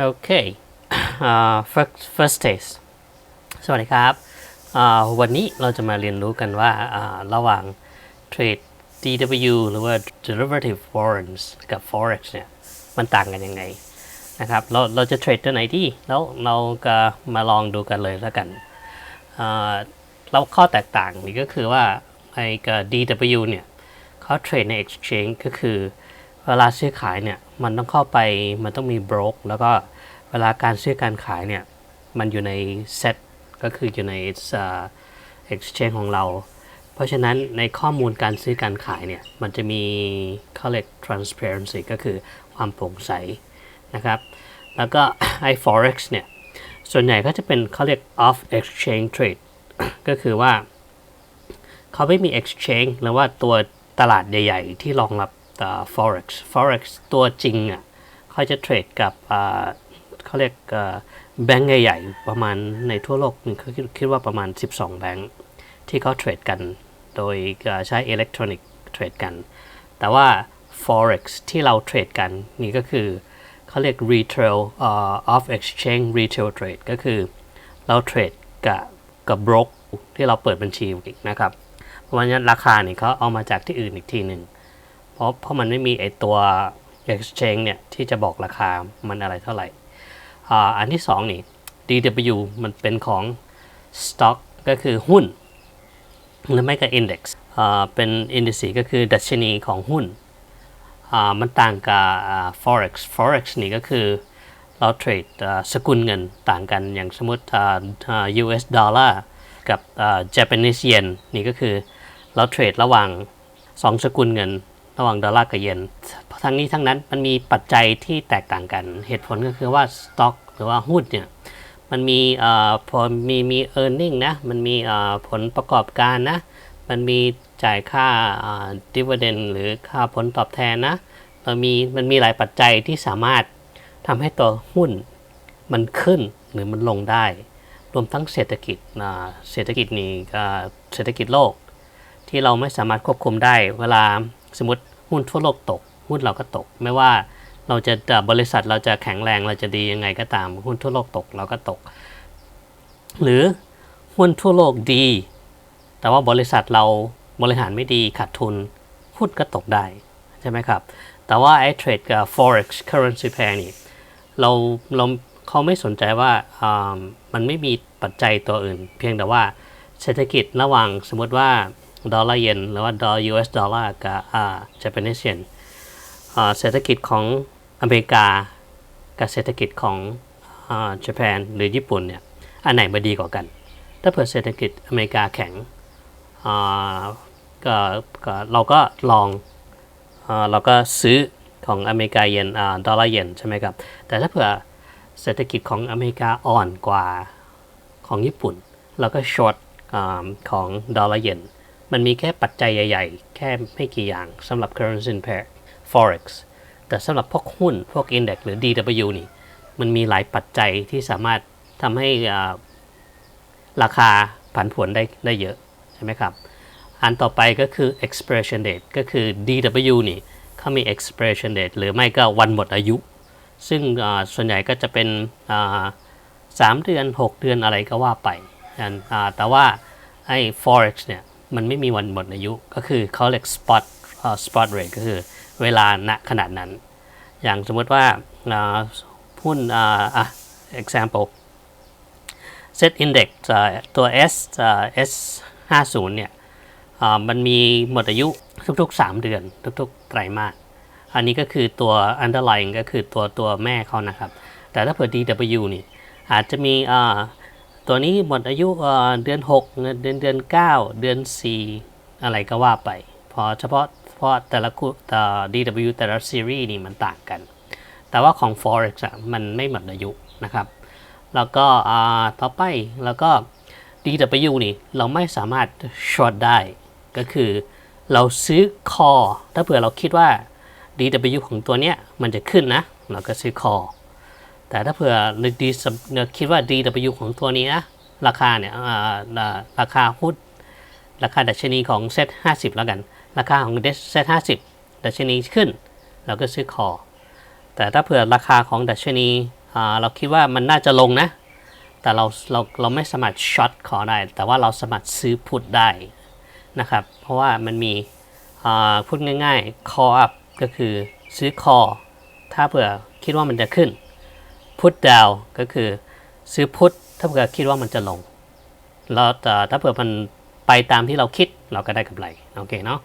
โอเคอ่า first first test สวัสดีครับอ่าวันนี้เราจะมาเรียนรู้กันว่าอ่าระหว่าง trade DW หรือว่า derivative warrants กับ forex เนี่ย มันต่างกันยังไงนะครับ เราเราจะเทรดตัวไหนดีแล้วเราก็มาลองดูกันเลยแล้วกันอ่าแล้วข้อแตกต่างนี่ก็คือว่าไอ้กับ DW เนี่ยเขาเทรดใน exchange ก็คือเวลาซื้อขายเนี่ย มันต้องเข้าไปมันต้องมี broke แล้วก็เวลาการซื้อการขายเนี่ย มันอยู่ใน set ก็คืออยู่ในเอ่อ exchange ของเรา เพราะฉะนั้นในข้อมูลการซื้อการขายเนี่ย มันจะมีเขาเรียก transparency ก็คือความโปร่งใสนะครับ แล้วก็ไอ้ forex เนี่ย ส่วนใหญ่ก็จะเป็นเขาเรียก off exchange trade ก็คือว่าเขาไม่มี exchange หรือว่าตัวตลาดใหญ่ ๆ ที่รองรับ forex forex ตัวจริงอะเขาจะเทรดกับเขาเรียกแบงก์ใหญ่ๆประมาณในทั่วโลกเขาคิดว่าประมาณ 12 แบงก์ที่เขาเทรดกัน โดยใช้อิเล็กทรอนิกส์เทรดกัน แต่ว่า forex ที่เราเทรดกันนี่ก็คือเขาเรียก retail เอ่อ off exchange retail trade ก็คือเราเทรดกับกับ b r o k ที่เราเปิดบัญชีอีกนะครับ เพราะฉะนั้นราคาเนี่ยเขาเอามาจากที่อื่นอีกทีหนึ่ง เพราะเพราะมันไม่มีไอตัว exchange เนี่ยที่จะบอกราคามันอะไรเท่าไหร่อันที่สองนี่ DW มันเป็นของ stock ก็คือหุ้น หรือไม่ก็ index เป็น index ก็คือดัชนีของหุ้น มันต่างกับ forex forex นี่ก็คือเราเทรดสกุลเงินต่างกันอย่างสมมติอ่าอ่า US dollar กับ Japanese yen นี่ก็คือเราเทรดระหว่างสองสกุลเงิน ระหว่างดอลลาร์กับเยนทั้งนี้ทั้งนั้นมันมีปัจจัยที่แตกต่างกัน เหตุผลก็คือว่าสต็อกหรือว่าหุ้นเนี่ยมันมีเอ่อพอมีมี e a r n i n g นะ มันมีเอ่อผลประกอบการนะ มันมีจ่ายค่าอ่า dividend หรือค่าผลตอบแทนนะมันมีมันมีหลายปัจจัยที่สามารถทำให้ตัวหุ้นมันขึ้นหรือมันลงได้ รวมทั้งเศรษฐกิจเศรษฐกิจนี่ก็เศรษฐกิจโลก ที่เราไม่สามารถควบคุมได้เวลา สมมติหุ้นทั่วโลกตก หุ้นเราก็ตก ไม่ว่าเราจะบริษัทเราจะแข็งแรงเราจะดียังไงก็ตาม หุ้นทั่วโลกตกเราก็ตก หรือหุ้นทั่วโลกดี แต่ว่าบริษัทเราบริหารไม่ดีขาดทุนหุ้นก็ตกได้ใช่ไหมครับ แต่ว่าไอ้เทรดกับ forex currency pair นี่เราเราเขาไม่สนใจว่าอ่ามันไม่มีปัจจัยตัวอื่น เพียงแต่ว่าเศรษฐกิจระหว่างสมมติว่า ดอลลาร์เยนหรือว่าดอล US ดอลลาร์กับอ่า Japanese yen อ่าเศรษฐกิจของอเมริกา กับเศรษฐกิจของอ่าญี่ปุ่นหรือญี่ปุ่นเนี่ย อันไหนมาดีกว่ากัน ถ้าเผื่อเศรษฐกิจอเมริกาแข็งอ่าก็ก็เราก็ลองอ่าเราก็ซื้อของอเมริกาเยนอ่าดอลลาร์เยนใช่ไหมครับ แต่ถ้าเผื่อเศรษฐกิจของอเมริกาอ่อนกว่าของญี่ปุ่นเราก็ช็อตอาของดอลลาร์เยน มันมีแค่ปัจจัยใหญ่ ๆ แค่ไม่กี่อย่างสำหรับ currency pair forex แต่สำหรับพวกหุ้นพวก index หรือ DW นี่ มันมีหลายปัจจัยที่สามารถทำให้อ่าราคาผันผวนได้ได้เยอะใช่ไหมครับ อันต่อไปก็คือ expiration date ก็คือ DW นี่เขามี expiration date หรือไม่ก็วันหมดอายุ ซึ่งอ่าส่วนใหญ่ก็จะเป็นอ่าสามเดือน 6 เดือนอะไรก็ว่าไปอันอ่าแต่ว่าไอ้ forex เนี่ย มันไม่มีวันหมดอายุ ก็คือเขาเรียก spot อ่า spot rate ก็คือเวลาณขนาดนั้น อย่างสมมติว่าหุ้นอ่าอะ example set index ตัว S อ่า S 50เนี่ยอ่ามันมีหมดอายุทุกๆ 3 เดือน ทุกๆ ไตรมาส อันนี้ก็คือตัว underlying ก็คือตัวตัวแม่เขานะครับ แต่ถ้าเผื่อ DW นี่อาจจะมีอ่า ตัวนี้หมดอายุเดือน 6 เดือนเดือน 9 เดือน 4 อะไรก็ว่าไป พอเฉพาะเพราะแต่ละคู่แต่ DW แต่ละซีรีส์นี่มันต่างกัน แต่ว่าของ Forex อะมันไม่หมดอายุนะครับ แล้วก็ต่อไปแล้วก็ DW นี่เราไม่สามารถช็อตได้ ก็คือเราซื้อคอ ถ้าเผื่อเราคิดว่า DW ของตัวเนี้ยมันจะขึ้นนะ เราก็ซื้อคอ แต่ถ้าเผื่อเราดีเราคิดว่า DW ของตัวนี้นะ ราคาเนี่ยราคาหุ้นราคาดัชนีของเซ็ต50แล้วกัน ราคาของเซ็ต50ดัชนีขึ้น เราก็ซื้อคอ แต่ถ้าเผื่อราคาของดัชนีเราคิดว่ามันน่าจะลงนะ แต่เราเราเราไม่สามารถช็อตคอได้ แต่ว่าเราสามารถซื้อพุทได้นะครับ เพราะว่ามันมีพูดง่ายๆ call up ก็คือซื้อ call ถ้าเผื่อคิดว่ามันจะขึ้น put down ก็คือซื้อพุทถ้าเผื่อคิดว่ามันจะลงแล้วแต่ถ้าเผื่อมันไปตามที่เราคิดเราก็ได้กำไรโอเคเนาะ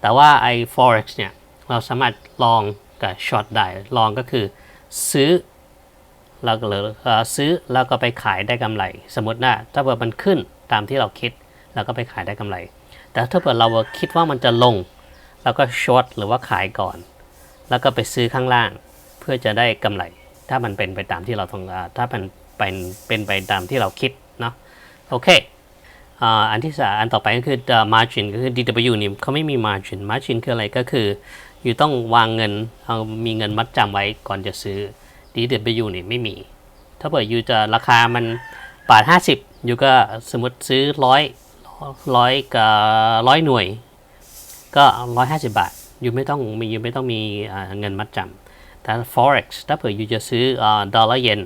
แต่ว่าไอ้ forex เนี่ยเราสามารถลองกับช็อตได้ลองก็คือซื้อแล้วก็เลยซื้อแล้วก็ไปขายได้กำไร สมมติว่าถ้าเผื่อมันขึ้นตามที่เราคิดเราก็ไปขายได้กำไร แต่ถ้าเผื่อเราคิดว่ามันจะลงเราก็ช็อตหรือว่าขายก่อน แล้วก็ไปซื้อข้างล่าง เพื่อจะได้กำไร ถ้ามันเป็นไปตามที่เราต้องการถ้ามันเป็นเป็นไปตามที่เราคิดเนาะโอเคอันที่สาอันต่อไปก็คือ margin ก็คือ DW นี่เขาไม่มี margin margin คืออะไรก็คือ อยู่ต้องวางเงินเอามีเงินมัดจำไว้ก่อนจะซื้อ DW นี่ไม่มี ถ้าเผื่อยู่จะราคามันบาท50 อยู่ก็สมมติซื้อร้อยร้อยกับร้อยหน่วย ก็ร้อยห้าสิบบาท อยู่ไม่ต้องมีอยู่ไม่ต้องมีเงินมัดจำ แต่ forex ถ้าเผื่ออยู่จะซื้อดอลลาร์เยน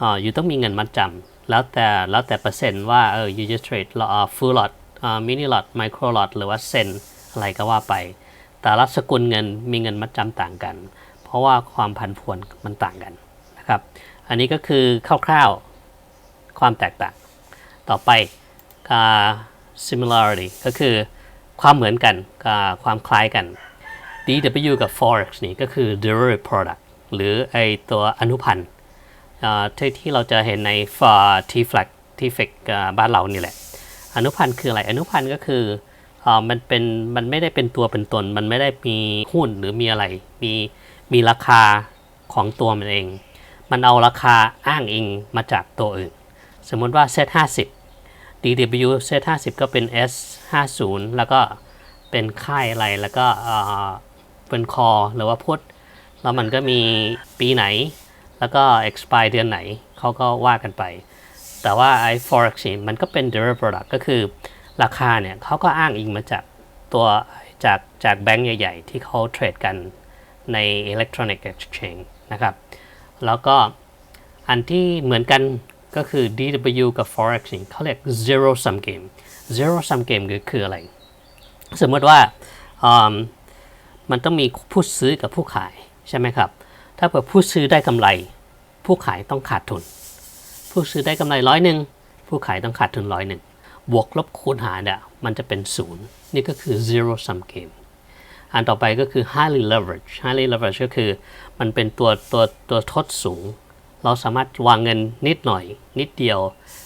ออยู่ต้องมีเงินมัดจำแล้วแต่แล้วแต่เปอร์เซ็นต์ว่าเอออยู่จะเทรดฟูลลอตมินิลอตไมโครลอตหรือว่าเซนอะไรก็ว่าไป แต่ละสกุลเงินมีเงินมัดจำต่างกัน เพราะว่าความผันผวนมันต่างกันนะครับอันนี้ก็คือคร่าวๆความแตกต่าง ต่อไป similarity ก็คือความเหมือนกันกับความคล้ายกัน DW กับ Forex นี่ก็คือ derivative product หรือไอตัวอนุพันธ์ที่ที่เราจะเห็นใน t f l a g t f x บ้านเรานี่แหละ อนุพันธ์คืออะไร อนุพันธ์ก็คืออมันเป็นมันไม่ได้เป็นตัวเป็นตน มันไม่ได้มีหุ้นหรือมีอะไร มีมีราคาของตัวมันเอง มันเอาราคาอ้างอิงมาจากตัวอื่น สมมติว่า Z 50 DW Z 50ก็เป็น S 50แล้วก็เป็นค่ายอะไรแล้วก็ เอ่อเป็นคอหรือว่าพุทแล้วมันก็มีปีไหน แล้วก็ expire เดือนไหนเขาก็ว่ากันไป แต่ว่าไอ้ forex นี่มันก็เป็น derivative product ก็คือราคาเนี่ยเขาก็อ้างอิงมาจากตัวจากจากแบงก์ใหญ่ ๆ ที่เขาเทรดกันใน electronic exchange นะครับ แล้วก็อันที่เหมือนกันก็คือ DW กับ forex นี่เขาเรียก zero sum game zero sum game คือคืออะไร สมมติว่าอื มันต้องมีผู้ซื้อกับผู้ขายใช่ไหมครับ ถ้าเผื่อผู้ซื้อได้กำไร ผู้ขายต้องขาดทุน ผู้ซื้อได้กำไรร้อยหนึ่งผู้ขายต้องขาดทุนร้อยหนึ่งบวกลบคูณหารเนี่ยมันจะเป็นศูนย์นี่ก็คือ zero sum game อันต่อไปก็คือ highly leverage highly leverage ก็คือมันเป็นตัวตัวตัวทดสูง เราสามารถวางเงินนิดหน่อยนิดเดียว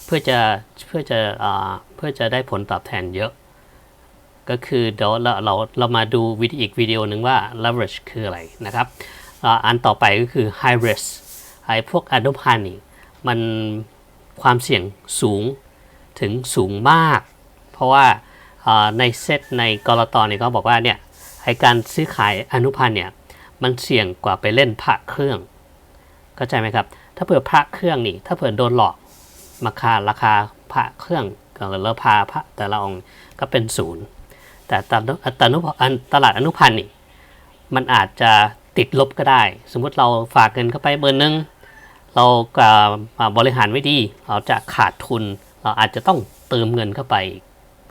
เพื่อจะเพื่อจะอ่าเพื่อจะได้ผลตอบแทนเยอะ ก็คือเดี๋ยวเราเราเรามาดูวิดีอีกวิดีโอหนึ่งว่า leverage คืออะไรนะครับอ,อันต่อไปก็คือ high risk ไอ้พวกอนุพันธ์นี่มันความเสี่ยงสูงถึงสูงมาก เพราะว่าในเซตในกรตเนี่ยเขาบอกว่าเนี่ยไอการซื้อขายอนุพันธ์เนี่ยมันเสี่ยงกว่าไปเล่นพระเครื่องเข้าใจไหมครับ ถ้าเผื่อพระเครื่องนี่ ถ้าเผื่อโดนหลอกราคาราคาพระเครื่องกับราคาพระแต่ละองค์ก็เป็นศูนย์ แต่ตนุตนุอันตลาดอนุพันธ์นี่มันอาจจะติดลบก็ได้ สมมุติเราฝากเงินเข้าไปเบอร์หนึ่งเรากล่าบริหารไม่ดี เราจะขาดทุน เราอาจจะต้องเติมเงินเข้าไป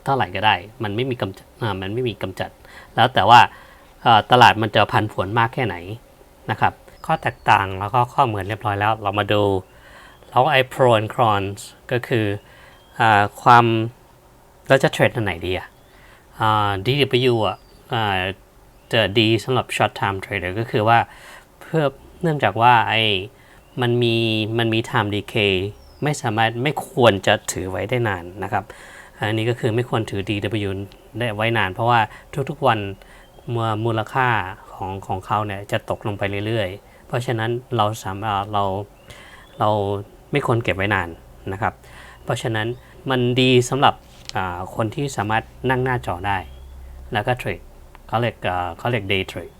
เท่าไหร่ก็ได้ มันไม่มีกำจัดมันไม่มีกำจัด แล้วแต่ว่าตลาดมันจะพันผวนมากแค่ไหนนะครับข้อแตกต่างแล้วก็ข้อเหมือนเรียบร้อยแล้ว เรามาดูแล้วไอ้ pro and cons ก็คืออความเราจะเทรดอันไหนดีอะอ่า DW อะอ่าจะดีสำหรับ short term trader ก็คือว่าเพื่อเนื่องจากว่าไอ้มันมีมันมี time decay ไม่สามารถไม่ควรจะถือไว้ได้นานนะครับ อันนี้ก็คือไม่ควรถือ DW ได้ไว้นาน เพราะว่าทุกๆวันมมูลค่าของของเขาเนี่ยจะตกลงไปเรื่อยๆ เพราะฉะนั้นเราสามารถเราเราไม่ควรเก็บไว้นานนะครับ เพราะฉะนั้นมันดีสำหรับคนที่สามารถนั่งหน้าจอได้ แล้วก็เทรดเขาเรียกเขาเรียก day trade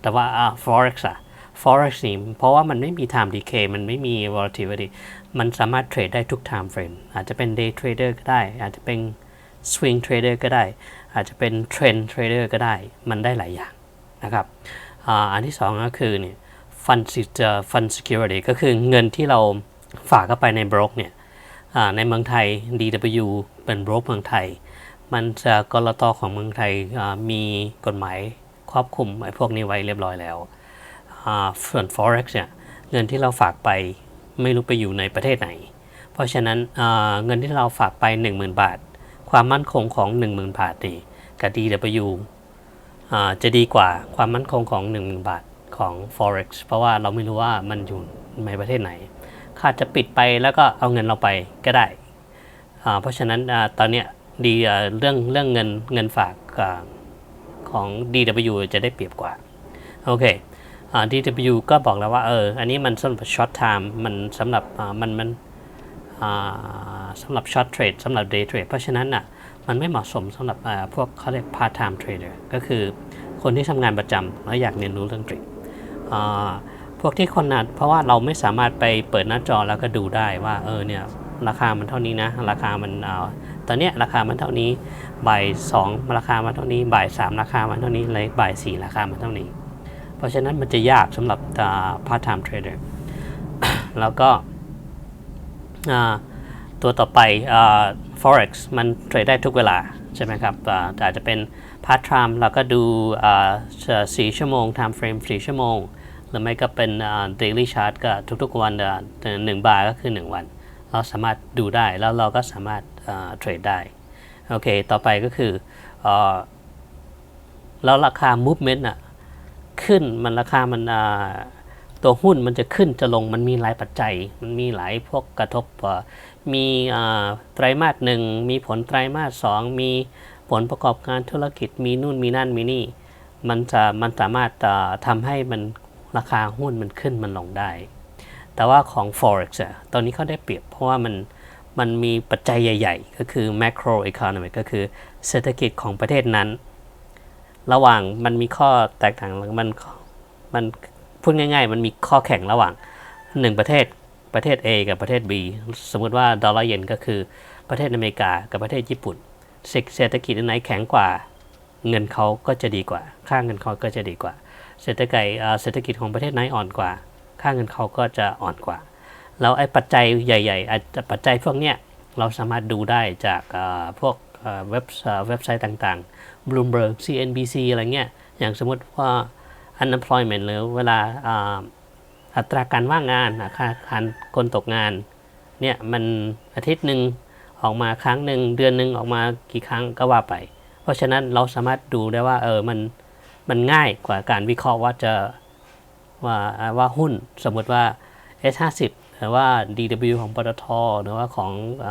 แต่ว่า forex อะ forex นี่เพราะว่ามันไม่มี time decay มันไม่มี volatility มันสามารถเทรดได้ทุก time frame อาจจะเป็น day trader ก็ได้ อาจจะเป็น swing trader ก็ได้ อาจจะเป็น trend trader ก็ได้ มันได้หลายอย่างนะครับอ,อันที่สองก็คือเนี่ย fund se- fund security ก็คือเงินที่เราฝากเข้าไปในบล็อกเนี่ย ในเมืองไทย DW เป็นบล็อกเมืองไทย มันจะกรตของเมืองไทยมีกฎหมายครอบคลุมไอ้พวกนี้ไว้เรียบร้อยแล้วส่วน forex เนี่ยเงินที่เราฝากไปไม่รู้ไปอยู่ในประเทศไหน เพราะฉะนั้นเงินที่เราฝากไป 10,000 บาท ความมั่นคงของ 10,000 บาทนี่กับ DW จะดีกว่าความมั่นคงของ 10,000 บาทของ forex เพราะว่าเราไม่รู้ว่ามันอยู่ในประเทศไหน ค่าจะปิดไปแล้วก็เอาเงินเราไปก็ได้ เพราะฉะนั้นตอนนี้ดีเรื่องเรื่องเงินเงินฝากของ DW จะได้เปรียบกว่า โอเค DW ก็บอกแล้วว่าเอออันนี้มันสำหรับ short time มันสำหรับมันมันสำหรับ short trade สำหรับ day trade เพราะฉะนั้นอะมันไม่เหมาะสมสำหรับพวกเขาเรียก part time trader ก็คือคนที่ทำงานประจำแล้วอยากเรียนรู้เรื่องเทรด วกที่คนนัดเพราะว่าเราไม่สามารถไปเปิดหน้าจอแล้วก็ดูได้ว่าเออเนี่ยราคามันเท่านี้นะ ราคามันเอ่าตอนเนี้ยราคามันเท่านี้บ่ายสองราคามันเท่านี้บ่ายสามราคามันเท่านี้เลยบ่ายสี่ราคามันเท่านี้ เพราะฉะนั้นมันจะยากสำหรับอ่า part time trader แล้วก็อ่าตัวต่อไปอ่า forex มันเทรดได้ทุกเวลา ใช่ไหมครับอ่าอาจจะเป็น part time เราก็ดูอ่าสี่ชั่วโมง time frame สี่ชั่วโมง หรือไม่ก็เป็น daily chart ก็ทุกๆวันหนึ่งบาร์ก็คือ 1 วัน เราสามารถดูได้แล้วเราก็สามารถเทรดได้ โอเค ต่อไปก็คืออแล้วราคา movement อะขึ้นมันราคามันตัวหุ้นมันจะขึ้นจะลงมันมีหลายปัจจัย มันมีหลายพวกกระทบมีไตรมาสหนึ่งมีผลไตรมาสสองมีผลประกอบการธุรกิจมีนู่นมีนั่นมีนี่ มันจะมันสามารถอ่าทำให้มัน ราคาหุ้นมันขึ้นมันลงได้ แต่ว่าของ forex อะตอนนี้เขาได้เปรียบ เพราะว่ามันมันมีปัจจัยใหญ่ ๆ ก็คือ macro economic ก็คือเศรษฐกิจของประเทศนั้น ระหว่างมันมีข้อแตกต่างมันมันพูดง่าย ๆ มันมีข้อแข่งระหว่างหนึ่งประเทศประเทศ A กับประเทศ B สมมุติว่าดอลลาร์เยนก็คือประเทศอเมริกากับประเทศญี่ปุ่นเศรษฐกิจอันไหนแข็งกว่า เงินเขาก็จะดีกว่า ค่าเงินเขาก็จะดีกว่า เศรษฐกิจเศรษฐกิจของประเทศไหนอ่อนกว่า ค่าเงินเขาก็จะอ่อนกว่า แล้วไอ้ปัจจัยใหญ่ๆอาจจะปัจจัยพวกเนี้ยเราสามารถดูได้จากพวกเว็บเว็บไซต์ต่างๆ Bloomberg CNBC อะไรเงี้ย อย่างสมมติว่า unemployment หรือเวลาอ่าอัตราการว่างงานอัตราการคนตกงานเนี่ยมันอาทิตย์หนึ่งออกมาครั้งหนึ่งเดือนหนึ่งออกมากี่ครั้งก็ว่าไป เพราะฉะนั้นเราสามารถดูได้ว่าเออมัน มันง่ายกว่าการวิเคราะห์ว่าจะว่าว่าหุ้นสมมติว่า S50 หรือว่า DW ของปตทหรือว่าของอ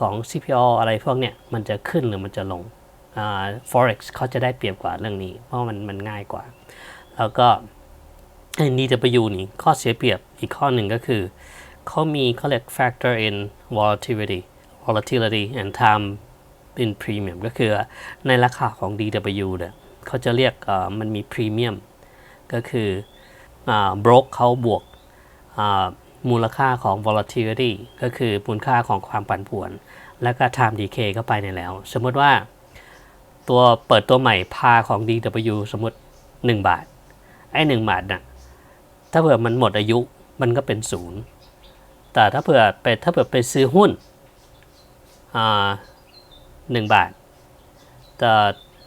ของ CPO อะไรพวกเนี้ยมันจะขึ้นหรือมันจะลง forex เขาจะได้เปรียบกว่าเรื่องนี้ เพราะมันมันง่ายกว่า แล้วก็ DW นี่ข้อเสียเปรียบอีกข้อหนึ่งก็คือเขามีเขาเรียก factor in volatility volatility and time in premium ก็คือในราคาของ DW เนี่ยเขาจะเรียกมันมี premium ก็คืออ่า broke เขาบวกมูลค่าของ volatility ก็คือมูลค่าของความผันผวน แล้วก็ time decay เข้าไปในแล้ว สมมติว่าตัวเปิดตัวใหม่พาของ DW สมมติ 1 บาท ไอ้ 1 บาทน่ะถ้าเผื่อมันหมดอายุมันก็เป็นศูนย์แต่ถ้าเผื่อไปถ้าเผื่อไปซื้อหุ้น หนึ่งบาท แต่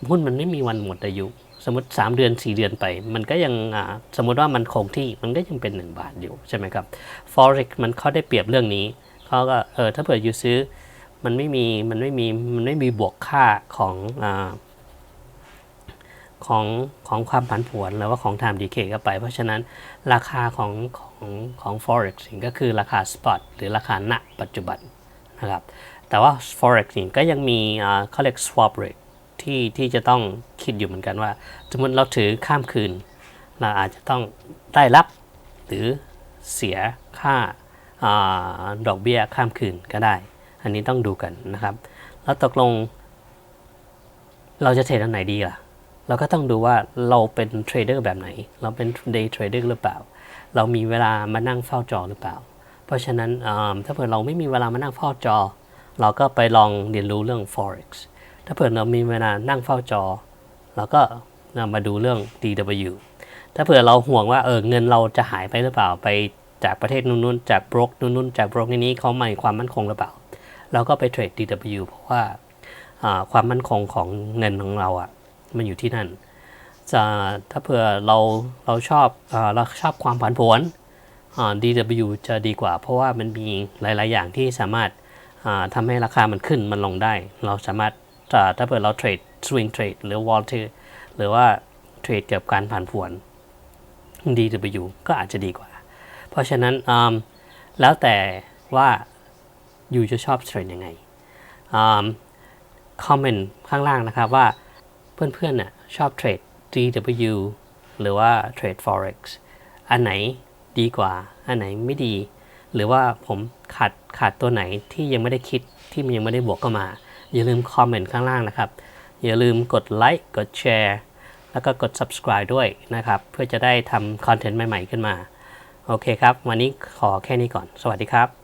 หุ้นมันไม่มีวันหมดอายุ สมมติ 3 เดือน 4 เดือนไป มันก็ยังอ่าสมมติว่ามันคงที่มันก็ยังเป็น 1 บาทอยู่ใช่ไหมครับ forex มันเขาได้เปรียบเรื่องนี้เขาก็เออถ้าเผื่ออยู่ซื้อมันไม่มีมันไม่มีมันไม่มีบวกค่าของอ่าของของความผันผวนหรือว่าของ time decay เข้าไป เพราะฉะนั้นราคาของของของ forex ก็คือราคา spot หรือราคาณปัจจุบันนะครับ แต่ว่า forex นี่ก็ยังมีอ่าเขาเรียก swap rate ที่ที่จะต้องคิดอยู่เหมือนกันว่า สมมติเราถือข้ามคืน เราอาจจะต้องได้รับหรือเสียค่าอาดอกเบี้ยข้ามคืนก็ได้ อันนี้ต้องดูกันนะครับ แล้วตกลง เราจะเทรดอันไหนดีล่ะ เราก็ต้องดูว่าเราเป็นเทรดเดอร์แบบไหน เราเป็น day trader หรือเปล่า เรามีเวลามานั่งเฝ้าจอหรือเปล่า เพราะฉะนั้นอ่าถ้าเผื่อเราไม่มีเวลามานั่งเฝ้าจอ เราก็ไปลองเรียนรู้เรื่อง forex ถ้าเผื่อเรามีเวลานั่งเฝ้าจอ เราก็มาดูเรื่อง DW ถ้าเผื่อเราห่วงว่าเออเงินเราจะหายไปหรือเปล่าไปจากประเทศนู้นๆจากบรกนู้นๆจากบรกนี้เขาไม่ความมั่นคงหรือเปล่า เราก็ไปเทรด DW เพราะว่าความมั่นคงของเงินของเราอะ่ะมันอยู่ที่นั่นจะถ้าเผื่อเราเราชอบอเราชอบความผันผวน DW จะดีกว่า เพราะว่ามันมีหลาย ๆ อย่างที่สามารถ อ่าทำให้ราคามันขึ้นมันลงได้ เราสามารถถ้าเผื่อเราเทรด swing trade หรือ wall trade หรือว่าเทรดเกี่ยวกับการผันผวน DW ก็อาจจะดีกว่า เพราะฉะนั้นแล้วแต่ว่าอยู่จะชอบเทรดยังไงคอมเมนต์ข้างล่างนะครับว่าเพื่อนๆน่ะชอบเทรด DW หรือว่าเทรด Forex อันไหนดีกว่า อันไหนไม่ดี หรือว่าผมขาดขาดตัวไหนที่ยังไม่ได้คิดที่มันยังไม่ได้บวกเข้ามา อย่าลืมคอมเมนต์ข้างล่างนะครับ อย่าลืมกดไลค์กดแชร์แล้วก็กด subscribe ด้วยนะครับ เพื่อจะได้ทำคอนเทนต์ใหม่ ๆ ขึ้นมา โอเคครับ วันนี้ขอแค่นี้ก่อน สวัสดีครับ